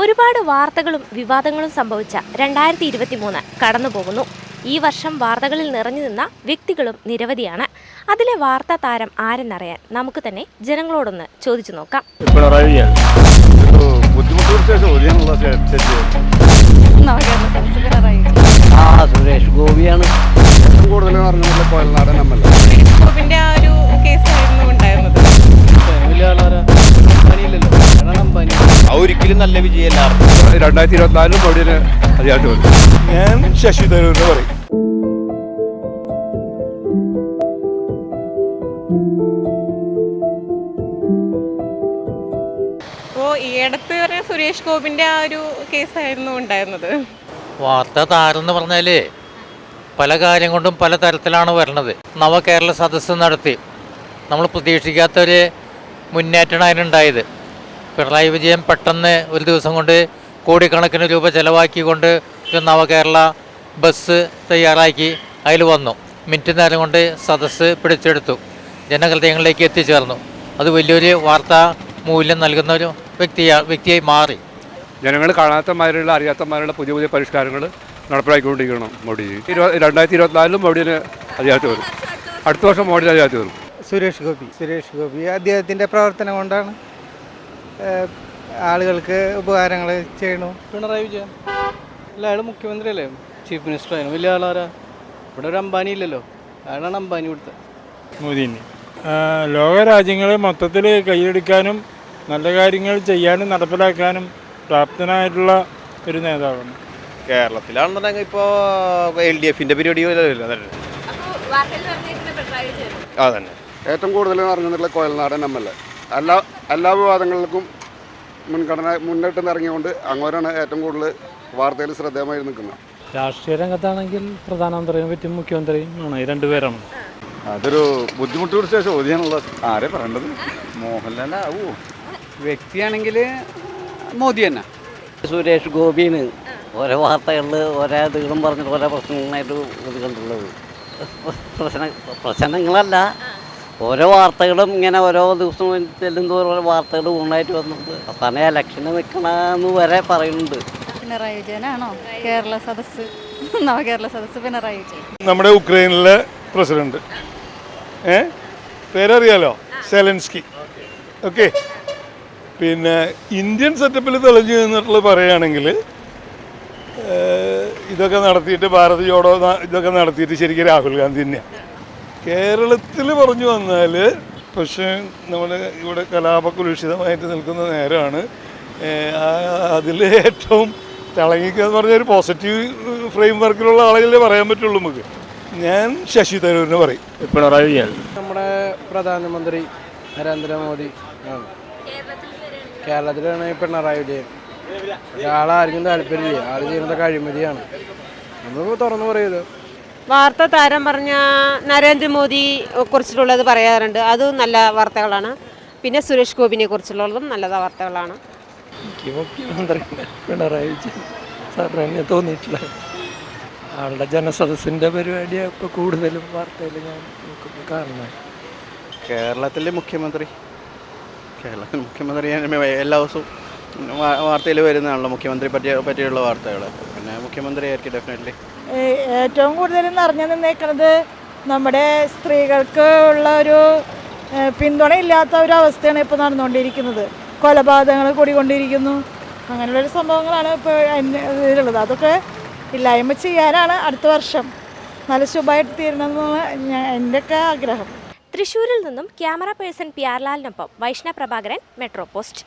ഒരുപാട് വാർത്തകളും വിവാദങ്ങളും സംഭവിച്ച രണ്ടായിരത്തി ഇരുപത്തി മൂന്ന് കടന്നു പോകുന്നു ഈ വർഷം വാർത്തകളിൽ നിറഞ്ഞു നിന്ന വ്യക്തികളും നിരവധിയാണ്. അതിലെ വാർത്താ താരം ആരെന്നറിയാൻ നമുക്ക് തന്നെ ജനങ്ങളോടൊന്ന് ചോദിച്ചു നോക്കാം. രണ്ടായിരത്തി ഇരുപത്തിനാലിലും മോഡിന് അറിയാണ്ട് വരും ഞാൻ ശശി തരൂരിന് പറയും. സുരേഷ് ഗോപിന്റെ ആ ഒരു കേസായിരുന്നു ഉണ്ടായിരുന്നത്. വാർത്ത താരെന്ന് പറഞ്ഞാൽ പറഞ്ഞാൽ പല കാര്യം കൊണ്ടും പല തരത്തിലാണ് വരണത്. നവകേരള സദസ്സ് നടത്തി. നമ്മൾ പ്രതീക്ഷിക്കാത്തൊരു മുന്നേറ്റമാണ് അതിനുണ്ടായത്. പിണറായി വിജയൻ പെട്ടെന്ന് ഒരു ദിവസം കൊണ്ട് കോടിക്കണക്കിന് രൂപ ചെലവാക്കിക്കൊണ്ട് ഒരു നവകേരള ബസ് തയ്യാറാക്കി അതിൽ വന്നു. മിനിറ്റ് നേരം കൊണ്ട് സദസ്സ് പിടിച്ചെടുത്തു. ജനഹൃദയങ്ങളിലേക്ക് എത്തിച്ചേർന്നു. അത് വലിയൊരു വാർത്താ മൂല്യം നൽകുന്ന ഒരു വ്യക്തിയാ വ്യക്തിയായി മാറി. ജനങ്ങൾ കാണാത്തമാരുള്ള അറിയാത്തമാരുള്ള പുതിയ പുതിയ പരിഷ്കാരങ്ങൾ നടപ്പിലാക്കിക്കൊണ്ടിരിക്കണം മോഡി രണ്ടായിരത്തി ഇരുപത്തിനാലിലും മോഡിന് അധികാരത്തിൽ വരും. അടുത്ത വർഷം മോഡിന് അധികാരത്തിൽ വരും. സുരേഷ് ഗോപി. സുരേഷ് ഗോപി. അദ്ദേഹത്തിന്റെ പ്രവർത്തനം കൊണ്ടാണ് ആളുകൾക്ക് ഉപകാരങ്ങൾ ചെയ്യണു പിണറായി വിജയൻ. അല്ല അയാൾ മുഖ്യമന്ത്രി അല്ലേ ചീഫ് മിനിസ്റ്റർ ആയിരുന്നു. വലിയ ആളാരാ? ഇവിടെ ഒരു അംബാനി ഇല്ലല്ലോ. അയാളാണ് അംബാനി കൊടുത്തത്. മോദിനെ ലോകരാജ്യങ്ങളെ മൊത്തത്തിൽ കയ്യിലെടുക്കാനും നല്ല കാര്യങ്ങൾ ചെയ്യാനും നടപ്പിലാക്കാനും പ്രാപ്തനായിട്ടുള്ള ഒരു നേതാവാണ്. കേരളത്തിലാണെന്നുണ്ടെങ്കിൽ ഇപ്പോൾ എൽ ഡി എഫിന്റെ പരിപാടി അതന്നെ. ഏറ്റവും കൂടുതൽ അറിഞ്ഞിട്ടുള്ള കോയൽനാടൻ എം എൽ എ. എല്ലാ എല്ലാ വിവാദങ്ങൾക്കും മുൻഗണന മുന്നിട്ട് ഇറങ്ങിയുകൊണ്ട് അങ്ങോട്ടാണ് ഏറ്റവും കൂടുതൽ വാർത്തയിൽ ശ്രദ്ധേയമായി നിൽക്കുന്നത്. രാഷ്ട്രീയ രംഗത്താണെങ്കിൽ പ്രധാനമന്ത്രിയെ പറ്റി മുഖ്യമന്ത്രിയും ആണ് രണ്ടുപേരാണ് അതൊരു ബുദ്ധിമുട്ട് പിടിച്ച ചോദ്യമാണുള്ളത് ആരെ പറയേണ്ടത്? മോഹൻലാലാവൂ? വ്യക്തിയാണെങ്കിൽ മോദി തന്നെ. സുരേഷ് ഗോപിന് ഓരോ വാർത്തകളിൽ ഓരോ ഇതുകളും പറഞ്ഞിട്ട് ഓരോ പ്രശ്നങ്ങളായിട്ട് ഇത് കണ്ടുള്ളത് പ്രശ്ന പ്രശ്നങ്ങളല്ല ഓരോ വാർത്തകളും ഇങ്ങനെ ഓരോ ദിവസം ചെല്ലുന്തോറും ഓരോ വാർത്തകൾ ഗുണമായിട്ട് വന്നിട്ട് അവസാനം ഇലക്ഷന് നിൽക്കണമെന്ന് വരെ പറയുന്നുണ്ട്. പിണറായി വിജയനാണോ? കേരള സദസ്സ്. നവകേരള സദസ്സ് പിണറായി വിജയൻ. നമ്മുടെ ഉക്രൈനിലെ പ്രസിഡന്റ്. ഏ? പേരറിയാലോ? സെലൻസ്കി. ഓക്കെ. പിന്നെ ഇന്ത്യൻ സെറ്റപ്പിൽ തെളിഞ്ഞു നിന്നിട്ടുള്ള പറയുകയാണെങ്കിൽ ഇതൊക്കെ നടത്തിയിട്ട് ഭാരത് ജോഡോ ഇതൊക്കെ നടത്തിയിട്ട് ശരിക്കും രാഹുൽ ഗാന്ധി തന്നെയാണ് കേരളത്തിൽ പറഞ്ഞു വന്നാൽ പക്ഷേ നമ്മൾ ഇവിടെ കലാപകുലുഷിതമായിട്ട് നിൽക്കുന്ന നേരമാണ് അതിൽ ഏറ്റവും തിളങ്ങിക്കുക എന്ന് പറഞ്ഞ ഒരു പോസിറ്റീവ് ഫ്രെയിം വർക്കിലുള്ള ആളുകളെ പറയാൻ പറ്റുള്ളൂ നമുക്ക്. ഞാൻ ശശി തരൂരിന് പറയും. പിണറായി വിജയൻ. നമ്മുടെ പ്രധാനമന്ത്രി നരേന്ദ്രമോദി ആണ്. കേരളത്തിലാണ് പിണറായി വിജയൻ. ഒരാളാരെങ്കിലും താല്പര്യമില്ല. ആൾ ചെയ്യുന്നത് കഴിമതിയാണ്. നമ്മൾ തുറന്നു പറയുന്നത് വാർത്ത താരം പറഞ്ഞ നരേന്ദ്രമോദി കുറിച്ചിട്ടുള്ളത് പറയാറുണ്ട്. അത് നല്ല വാർത്തകളാണ്. പിന്നെ സുരേഷ് ഗോപിനെ കുറിച്ചുള്ളതും നല്ല വാർത്തകളാണ്. എനിക്ക് മുഖ്യമന്ത്രി പിണറായി വിജയൻ സാറിന് എന്നെ തോന്നിയിട്ടില്ല. ആളുടെ ജനസദസ്സിന്റെ പരിപാടിയാണ് ഇപ്പോൾ കൂടുതലും വാർത്തയിൽ ഞാൻ കാണുന്നത്. കേരളത്തിലെ മുഖ്യമന്ത്രി. കേരളത്തിലെ മുഖ്യമന്ത്രി ഞാൻ എല്ലാ ദിവസവും വാർത്തയിൽ വരുന്നതാണല്ലോ മുഖ്യമന്ത്രി പറ്റിയ പറ്റിയുള്ള വാർത്തകൾ. പിന്നെ മുഖ്യമന്ത്രി ആയിരിക്കും ഡെഫിനറ്റ്ലി ഏറ്റവും കൂടുതൽ നിറഞ്ഞു നിന്നേക്കുന്നത് നമ്മുടെ സ്ത്രീകൾക്ക് ഉള്ള ഒരു പിന്തുണ പിന്തുണയില്ലാത്ത ഒരു അവസ്ഥയാണ് ഇപ്പോൾ നടന്നുകൊണ്ടിരിക്കുന്നത്. കൊലപാതകങ്ങൾ കൂടിക്കൊണ്ടിരിക്കുന്നു. അങ്ങനെയുള്ളൊരു സംഭവങ്ങളാണ് ഇപ്പോൾ ഇതിലുള്ളത്. അതൊക്കെ ഇല്ലായ്മ ചെയ്യാനാണ് അടുത്ത വർഷം. നല്ല ശുഭമായിട്ട് തീരണമെന്നാണ് എന്റെയൊക്കെ ആഗ്രഹം. തൃശ്ശൂരിൽ നിന്നും ക്യാമറ പേഴ്സൺ പി ആർ ലാലിനൊപ്പം വൈഷ്ണ പ്രഭാകരൻ മെട്രോ പോസ്റ്റ്.